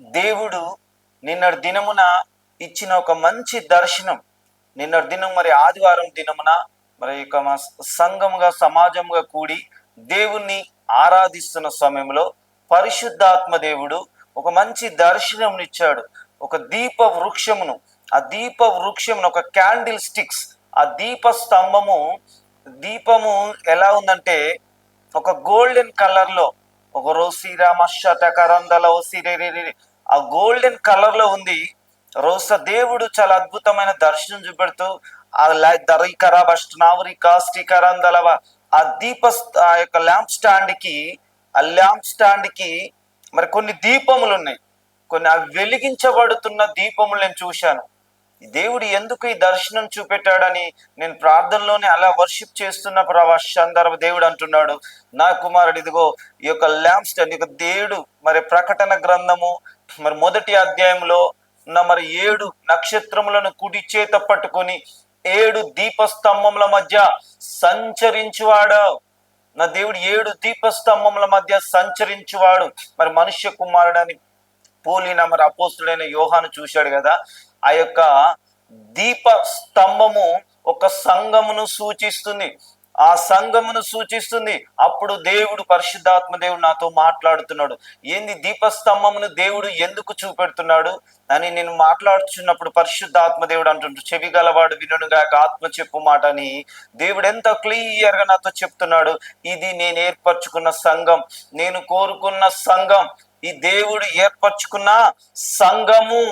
దేవుడు నిన్నటి దినమున ఇచ్చిన ఒక మంచి దర్శనం. నిన్నటి దినం మరి ఆదివారం దినమున మరి యొక్క మా సంఘముగా సమాజంగా కూడి దేవుణ్ణి ఆరాధిస్తున్న సమయంలో పరిశుద్ధాత్మ దేవుడు ఒక మంచి దర్శనం ఇచ్చాడు. ఒక దీప వృక్షమును. ఆ దీప వృక్షమును ఒక క్యాండిల్ స్టిక్స్. ఆ దీప స్తంభము దీపము ఎలా ఉందంటే ఒక గోల్డెన్ కలర్లో ఒక రోసిరా శ్రీరామ శతకరందల ఓ ఆ గోల్డెన్ కలర్లో ఉంది. రోజు దేవుడు చాలా అద్భుతమైన దర్శనం చూపెడుతూ ఆ దరీకరాబస్టనావరి కాస్టికరందలవ ఆ దీప ఆ యొక్క ల్యాంప్ స్టాండ్కి ఆ ల్యాంప్ స్టాండ్కి మరి కొన్ని దీపములు ఉన్నాయి కొన్ని అవి వెలిగించబడుతున్న దీపములు నేను చూశాను. దేవుడు ఎందుకు ఈ దర్శనం చూపెట్టాడని నేను ప్రార్థనలోనే అలా వర్షిప్ చేస్తున్న ఆ సందర్భ దేవుడు అంటున్నాడు. నా కుమారుడు ఇదిగో ఈ యొక్క ల్యాంప్ స్టాండ్ ఈ యొక్క దేవుడు మరి ప్రకటన గ్రంథము మరి మొదటి అధ్యాయంలో ఉన్న మరి ఏడు నక్షత్రములను కుడి చేత పట్టుకొని ఏడు దీపస్తంభముల మధ్య సంచరించువాడు. నా దేవుడు ఏడు దీపస్తంభముల మధ్య సంచరించువాడు. మరి మనుష్య కుమారుడని పోలిన మరి అపోస్తుడైన యోహాను చూశాడు కదా ఆ యొక్క దీప స్తంభము ఒక సంఘమును సూచిస్తుంది. ఆ సంఘమును సూచిస్తుంది. అప్పుడు దేవుడు పరిశుద్ధాత్మ దేవుడు నాతో మాట్లాడుతున్నాడు. ఏంది దీపస్తంభమును దేవుడు ఎందుకు చూపెడుతున్నాడు అని నేను మాట్లాడుతున్నప్పుడు పరిశుద్ధాత్మ దేవుడు అంటుంటు చెవి గలవాడు వినుగా ఆత్మ చెప్పు మాట అని దేవుడు ఎంత క్లియర్గా నాతో చెప్తున్నాడు ఇది నేను ఏర్పరచుకున్న సంఘం నేను కోరుకున్న సంఘం ఈ దేవుడు ఏర్పరచుకున్న సంఘము.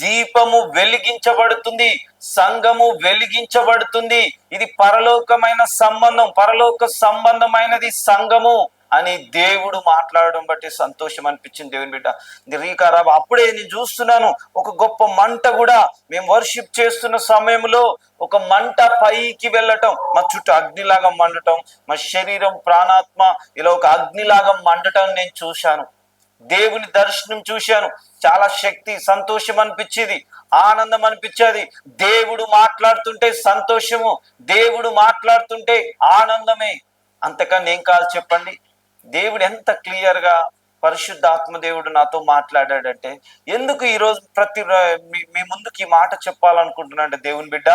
దీపము వెలిగించబడుతుంది సంఘము వెలిగించబడుతుంది. ఇది పరలోకమైన సంబంధం పరలోక సంబంధమైనది సంఘము అని దేవుడు మాట్లాడడం బట్టి సంతోషం అనిపించింది దేవుని బిడ్డ. రీకారా అప్పుడే నేను చూస్తున్నాను ఒక గొప్ప మంట కూడా మేము వర్షిప్ చేస్తున్న సమయంలో ఒక మంట పైకి వెళ్ళటం మా చుట్టూ అగ్నిలాగా మండటం మా శరీరం ప్రాణాత్మ ఇలా ఒక అగ్నిలాగా మండటం నేను చూశాను. దేవుని దర్శనం చూశాను. చాలా శక్తి సంతోషం అనిపించేది ఆనందం అనిపించేది. దేవుడు మాట్లాడుతుంటే సంతోషము దేవుడు మాట్లాడుతుంటే ఆనందమే. అంతకన్నా ఏం కాదు చెప్పండి? దేవుడు ఎంత క్లియర్గా పరిశుద్ధాత్మ దేవుడు నాతో మాట్లాడాడంటే ఎందుకు ఈరోజు ప్రతి మీ ముందుకు ఈ మాట చెప్పాలనుకుంటున్నా అంటే దేవుని బిడ్డ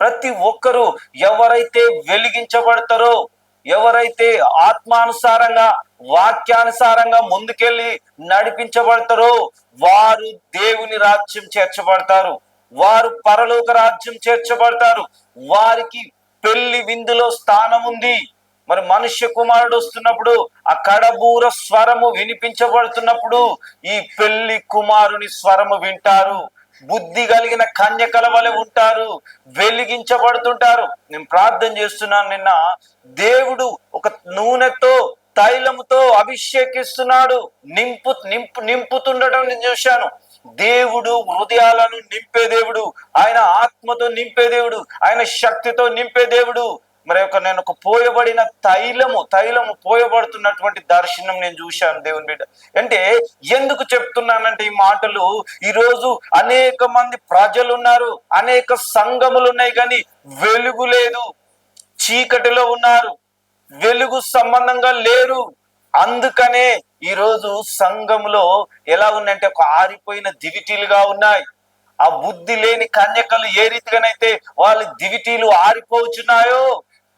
ప్రతి ఒక్కరూ ఎవరైతే వెలిగించబడతారో ఎవరైతే ఆత్మానుసారంగా వాక్యానుసారంగా ముందుకెళ్ళి నడిపించబడతారో వారు దేవుని రాజ్యం చేర్చబడతారు. వారు పరలోక రాజ్యం చేర్చబడతారు. వారికి పెళ్ళి విందులో స్థానం ఉంది. మరి మనుష్య కుమారుడు వస్తున్నప్పుడు ఆ కడబూర స్వరము వినిపించబడుతున్నప్పుడు ఈ పెళ్ళి కుమారుని స్వరము వింటారు. బుద్ధి కలిగిన కన్యకల వలె ఉంటారు వెలిగించబడుతుంటారు. నేను ప్రార్థన చేస్తున్నాను నిన్న. దేవుడు ఒక నూనెతో తైలముతో అభిషేకిస్తున్నాడు. నింపు నింపు నింపుతుండటం నేను చూశాను. దేవుడు హృదయాలను నింపే దేవుడు ఆయన ఆత్మతో నింపే దేవుడు ఆయన శక్తితో నింపే దేవుడు మరి ఒక నేను ఒక పోయబడిన తైలము తైలము పోయబడుతున్నటువంటి దర్శనం నేను చూశాను దేవుని బిడ్డ. అంటే ఎందుకు చెప్తున్నానంటే ఈ మాటలు? ఈరోజు అనేక మంది ప్రజలు ఉన్నారు అనేక సంఘములు ఉన్నాయి కానీ వెలుగు లేదు చీకటిలో ఉన్నారు వెలుగు సంబంధంగా లేరు. అందుకనే ఈరోజు సంఘంలో ఎలా ఉన్నాయంటే ఒక ఆరిపోయిన దివిటీలుగా ఉన్నాయి. ఆ బుద్ధి లేని కన్యకలు ఏ రీతిగానైతే వాళ్ళ దివిటీలు ఆరిపోచున్నాయో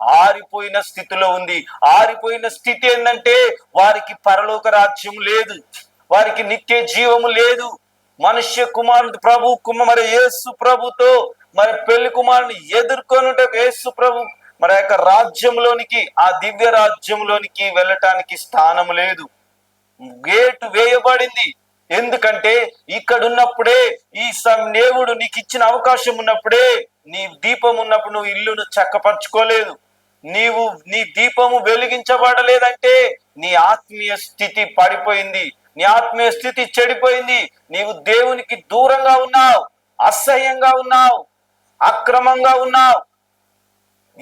ఆరిపోయిన స్థితిలో ఉంది. ఆరిపోయిన స్థితి ఏంటంటే వారికి పరలోక రాజ్యం లేదు. వారికి నిత్య జీవము లేదు. మనుష్య కుమారుడు ప్రభు మరి యేసు ప్రభుతో మరి పెళ్ళి కుమారుని ఎదుర్కొనుట యేసు ప్రభు మరి యొక్క రాజ్యంలోనికి ఆ దివ్య రాజ్యంలోనికి వెళ్ళటానికి స్థానం లేదు. గేటు వేయబడింది. ఎందుకంటే ఇక్కడ ఉన్నప్పుడే ఈ దేవుడు నీకు ఇచ్చిన అవకాశం ఉన్నప్పుడే నీ దీపం ఉన్నప్పుడు నువ్వు ఇల్లును చక్కపరచుకోలేదు. నీవు నీ దీపము వెలిగించబడలేదంటే నీ ఆత్మీయ స్థితి పడిపోయింది. నీ ఆత్మీయ స్థితి చెడిపోయింది. నీవు దేవునికి దూరంగా ఉన్నావు. అసహ్యంగా ఉన్నావు. అక్రమంగా ఉన్నావు.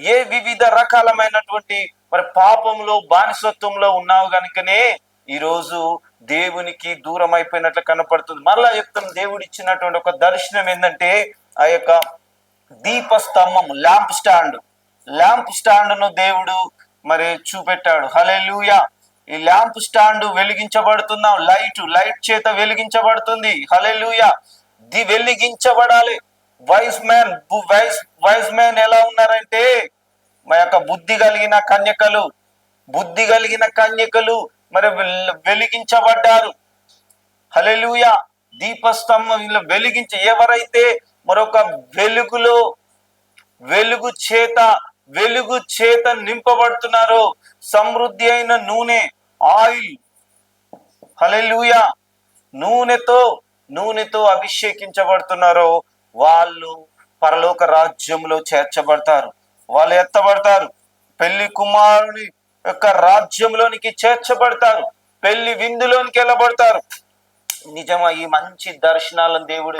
ఏ వివిధ రకాలమైనటువంటి మరి పాపంలో బానిసత్వంలో ఉన్నావు కనుకనే ఈరోజు దేవునికి దూరం అయిపోయినట్లు కనపడుతుంది. మరలా చెప్తాం దేవుడు ఇచ్చినటువంటి ఒక దర్శనం ఏంటంటే ఆ యొక్క దీప స్తంభం ల్యాంప్ స్టాండ్. ల్యాంప్ స్టాండ్ను దేవుడు మరి చూపెట్టాడు. హలే ఈ ల్యాంప్ స్టాండ్ వెలిగించబడుతున్నాం లైట్ లైట్ చేత వెలిగించబడుతుంది. Hallelujah the వెలిగించబడాలి. Wise man wise wise man ఎలా ఉన్నారంటే మా యొక్క బుద్ధి కలిగిన కన్యకలు బుద్ధి కలిగిన కన్యకలు మరి వెలిగించబడ్డారు. హలెలుయ దీపస్తంభం వెలిగించ ఎవరైతే మరొక వెలుగులో వెలుగు చేత వెలుగు చేత నింపబడుతున్నారో. సమృద్ధి అయిన నూనె ఆయిల్. హలెలుయా నూనెతో నూనెతో అభిషేకించబడుతున్నారో. వాళ్ళు పరలోక రాజ్యంలో చేర్చబడతారు. వాళ్ళు ఎత్తబడతారు. పెళ్ళి కుమారుని యొక్క రాజ్యంలోనికి చేర్చబడతారు. పెళ్ళి విందులోనికి వెళ్ళబడతారు. నిజమా ఈ మంచి దర్శనాలను దేవుడు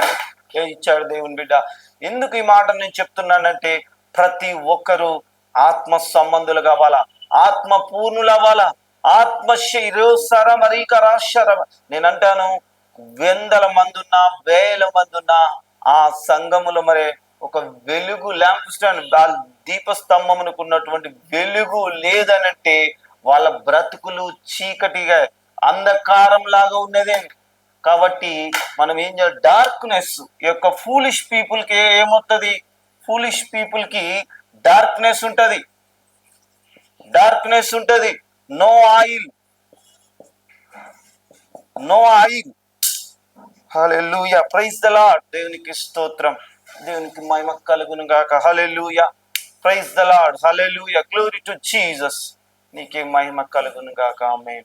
ఇచ్చాడు దేవుని బిడ్డ. ఎందుకు ఈ మాట నేను చెప్తున్నానంటే ప్రతి ఒక్కరూ ఆత్మ సంబంధులు కావాలా ఆత్మ పూర్ణులు అవ్వాలా ఆత్మ శరీరసర మరీక రాశర నేను అంటాను వందల మంది ఉన్నా వేల మంది ఉన్నా ఆ సంఘములో మరి ఒక వెలుగు ల్యాంప్ స్టాండ్ ఆ దీపస్తంభమునకు ఉన్నటువంటి వెలుగు లేదనంటే వాళ్ళ బ్రతుకులు చీకటిగా అంధకారం లాగా ఉన్నదే కాబట్టి మనం ఏం చేయాలి? డార్క్నెస్ యొక్క ఫూలిష్ పీపుల్కి ఏమవుతుంది ఫూలిష్ పీపుల్కి డార్క్నెస్ ఉంటది. డార్క్నెస్ ఉంటది. No oil no oil hallelujah praise the Lord దేవునికి స్తోత్రం. దేవునికి మహిమ కలుగును గాక. Hallelujah praise the Lord hallelujah glory to Jesus నీకే మహిమ కలుగును గాక. ఆమేన్